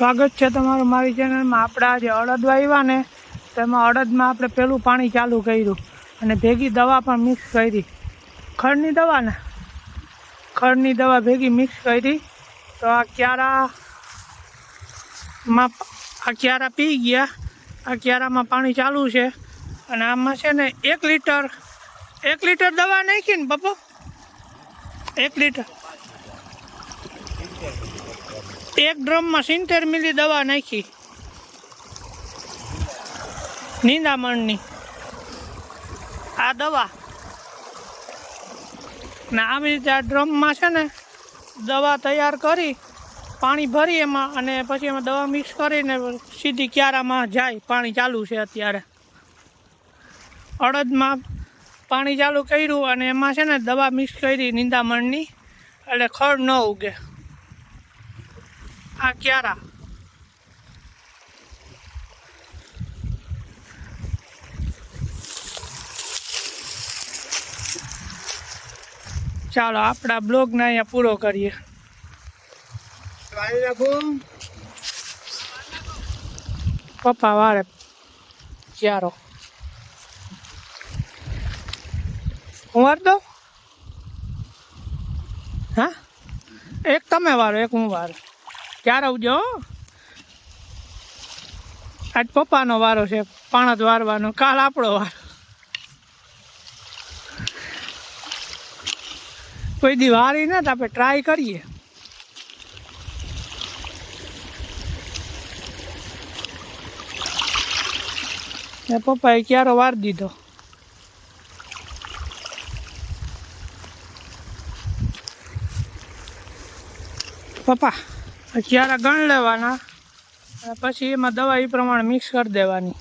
સ્વાગત છે તમારું મારી ચેનલમાં. આપણે આજે અડદ વાવ્યા ને તેમાં અડદમાં આપણે પેલું પાણી ચાલુ કર્યું અને ભેગી દવા પણ મિક્સ કરી. ખડની દવા ને? ખડની દવા ભેગી મિક્સ કરી. તો આ ક્યારામાં, આ ક્યારા પી ગયા. આ ક્યારામાં પાણી ચાલુ છે. અને આમાં છે ને એક લીટર એક લીટર દવા નાખી ને બપો. એક લીટર. એક ડ્રમમાં સિત્તેર મિલી દવા નાખી. નિંદામણની. આ દવા. ને આવી રીતે આ ડ્રમમાં છે ને, દવા તૈયાર કરી, પાણી ભરી એમાં અને પછી એમાં દવા મિક્સ કરીને સીધી ક્યારામાં જાય, પાણી ચાલુ છે અત્યારે. અડદમાં પાણી ચાલુ કર્યું અને એમાં છે ને દવા મિક્સ કરી નિંદામણની, એટલે ખડ ન ઉગે. આ ક્યારા ચાલો આપણા બ્લોગને અહીંયા પૂરો કરીએ. પપ્પા વારે ક્યારો? હું વાર દઉં? હા? એક તમે વારો એક હું વારો. ક્યારે આવજો આજ પપ્પાનો વારો છે પાણત વારવાનો, કાલ આપણો વારો. કોઈ દી વારી ને તો આપણે ટ્રાય કરીએ. પપ્પાએ ક્યારો વાર દીધો? પપ્પા ક્યારા ગણ લેવાના. પછી એમાં દવા એ પ્રમાણે મિક્સ કરી દેવાની.